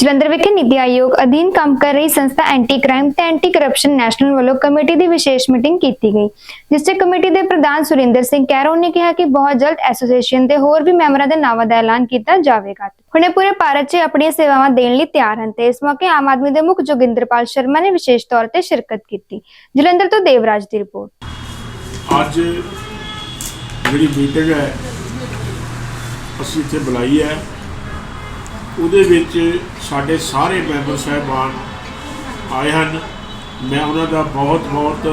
ਜਲੰਧਰ ਵਿਖੇ ਨੀਤੀ ਆਯੋਗ ਅਧੀਨ ਕੰਮ ਕਰ ਰਹੀ ਸੰਸਥਾ ਐਂਟੀ ਕ੍ਰਾਈਮ ਤੇ ਐਂਟੀ ਕਰਪਸ਼ਨ ਨੈਸ਼ਨਲ ਵੱਲੋਂ ਕਮੇਟੀ ਦੀ ਵਿਸ਼ੇਸ਼ ਮੀਟਿੰਗ ਕੀਤੀ ਗਈ, ਜਿਸ 'ਚ ਕਮੇਟੀ ਦੇ ਪ੍ਰਧਾਨ ਸੁਰਿੰਦਰ ਸਿੰਘ ਕੈਰੋ ਨੇ ਕਿਹਾ ਕਿ ਬਹੁਤ ਜਲਦ ਐਸੋਸੀਏਸ਼ਨ ਦੇ ਹੋਰ ਵੀ ਮੈਂਬਰਾਂ ਦੇ ਨਾਵਾਂ ਦਾ ਐਲਾਨ ਕੀਤਾ ਜਾਵੇਗਾ। ਹੁਣੇ ਪੂਰੇ ਭਾਰਤ 'ਚ ਆਪਣੀਆਂ ਸੇਵਾਵਾਂ ਦੇਣ ਲਈ ਤਿਆਰ ਹਨ ਤੇ ਇਸ ਮੌਕੇ ਆਮ ਆਦਮੀ ਦੇ ਮੁੱਖ ਜੋਗਿੰਦਰਪਾਲ ਸ਼ਰਮਾ ਨੇ ਵਿਸ਼ੇਸ਼ ਤੌਰ ਤੇ ਸ਼ਿਰਕਤ ਕੀਤੀ। ਜਲੰਧਰ ਤੋਂ ਦੇਵਰਾਜ ਦੀ ਰਿਪੋਰਟ। ਅੱਜ ਜਿਹੜੀ ਮੀਟਿੰਗ ਹੈ, ਅਸੀਂ ਇੱਥੇ ਬੁਲਾਈ ਹੈ। ਉਹਦੇ ਵਿੱਚ ਸਾਡੇ ਸਾਰੇ ਮੈਂਬਰ ਸਾਹਿਬਾਨ ਆਏ ਹਨ। ਮੈਂ ਉਹਨਾਂ ਦਾ ਬਹੁਤ ਬਹੁਤ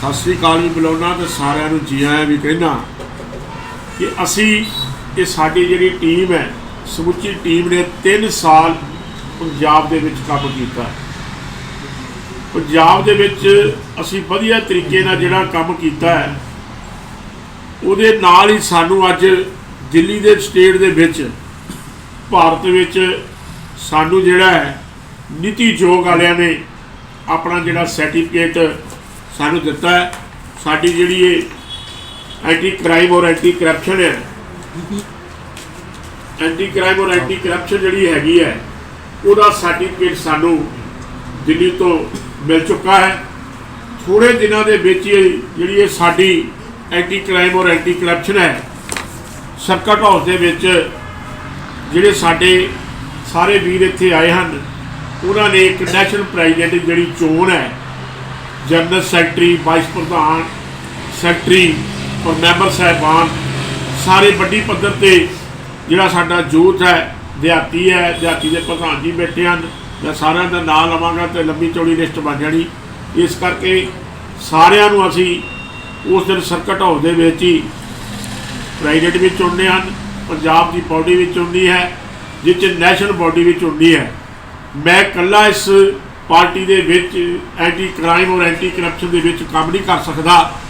ਸਤਿ ਸ੍ਰੀ ਅਕਾਲ ਵੀ ਬੁਲਾਉਣਾ ਤੇ ਸਾਰਿਆਂ ਨੂੰ ਜੀ ਆਇਆਂ ਵੀ ਕਹਿਣਾ ਕਿ ਅਸੀਂ, ਇਹ ਸਾਡੀ ਜਿਹੜੀ ਟੀਮ ਹੈ, ਸਮੁੱਚੀ ਟੀਮ ਨੇ 3 ਸਾਲ ਪੰਜਾਬ ਦੇ ਵਿੱਚ ਕੰਮ ਕੀਤਾ। ਪੰਜਾਬ ਦੇ ਵਿੱਚ ਅਸੀਂ ਵਧੀਆ ਤਰੀਕੇ ਨਾਲ ਜਿਹੜਾ ਕੰਮ ਕੀਤਾ ਹੈ, ਉਹਦੇ ਨਾਲ ਹੀ ਸਾਨੂੰ ਅੱਜ ਦਿੱਲੀ ਦੇ ਸਟੇਟ ਦੇ ਵਿੱਚ, ਭਾਰਤ ਵਿੱਚ ਸਾਨੂੰ ਜਿਹੜਾ ਹੈ, ਨੀਤੀ ਯੋਗ ਵਾਲਿਆਂ ਨੇ ਆਪਣਾ ਜਿਹੜਾ ਸਰਟੀਫਿਕੇਟ ਸਾਨੂੰ ਦਿੱਤਾ ਹੈ। ਸਾਡੀ ਜਿਹੜੀ ਇਹ ਐਂਟੀ ਕ੍ਰਾਈਮ ਔਰ ਐਂਟੀ ਕਰਪਸ਼ਨ ਹੈ ਐਂਟੀ ਕ੍ਰਾਈਮ ਔਰ ਐਂਟੀ ਕਰਪਸ਼ਨ ਜਿਹੜੀ ਹੈਗੀ ਹੈ, ਉਹਦਾ ਸਰਟੀਫਿਕੇਟ ਸਾਨੂੰ ਦਿੱਲੀ ਤੋਂ ਮਿਲ ਚੁੱਕਾ ਹੈ। ਥੋੜੇ ਦਿਨਾਂ ਦੇ ਵਿੱਚ ਹੀ ਜਿਹੜੀ ਇਹ ਸਾਡੀ ਐਂਟੀ ਕ੍ਰਾਈਮ ਔਰ ਐਂਟੀ ਕਰਪਸ਼ਨ ਹੈ ਸਰਕਟ ਹਾਊਸ ਦੇ ਵਿੱਚ ਜਿਹੜੇ ਸਾਡੇ ਸਾਰੇ ਵੀਰ ਇੱਥੇ ਆਏ ਹਨ, ਉਹਨਾਂ ਨੇ ਇੱਕ ਨੈਸ਼ਨਲ ਪ੍ਰੈਜ਼ੀਡੈਂਟ ਜਿਹੜੀ ਚੋਣ ਹੈ ਜਨਰਲ ਸੈਕਟਰੀ ਵਾਈਸ ਪ੍ਰਧਾਨ ਸੈਕਟਰੀ ਔਰ ਮੈਂਬਰ ਸਾਹਿਬਾਨ, ਸਾਰੇ ਵੱਡੀ ਪੱਧਰ ਤੇ ਜਿਹੜਾ ਸਾਡਾ ਜੂਥ ਹੈ, ਦਿਹਾਤੀ ਹੈ, ਦਿਹਾਤੀ ਦੇ ਪ੍ਰਧਾਨ ਜੀ ਬੈਠੇ ਹਨ, ਮੈਂ ਸਾਰਿਆਂ ਦਾ ਨਾਮ ਲਵਾਂਗਾ ਤੇ ਲੰਬੀ ਚੌੜੀ ਲਿਸਟ ਬਣ ਜਾਣੀ। ਇਸ ਕਰਕੇ ਸਾਰਿਆਂ ਨੂੰ ਅਸੀਂ ਉਸ ਦਿਨ ਸਰਕਟ ਹਾਊਸ ਦੇ ਵਿੱਚ ਹੀ ਪ੍ਰਾਈਵੇਟ ਵੀ ਚੁਣਨੇ ਹਨ, ਪੰਜਾਬ ਦੀ ਬਾਡੀ ਵੀ ਚੁਣਨੀ ਹੈ, ਜਿਸ 'ਚ ਨੈਸ਼ਨਲ ਬਾਡੀ ਵੀ ਚੁਣਨੀ ਹੈ। ਮੈਂ ਇਕੱਲਾ ਇਸ ਪਾਰਟੀ ਦੇ ਵਿੱਚ ਐਂਟੀ ਕ੍ਰਾਈਮ ਔਰ ਐਂਟੀ ਕਰਪਸ਼ਨ ਦੇ ਵਿੱਚ ਕੰਮ ਨਹੀਂ ਕਰ ਸਕਦਾ।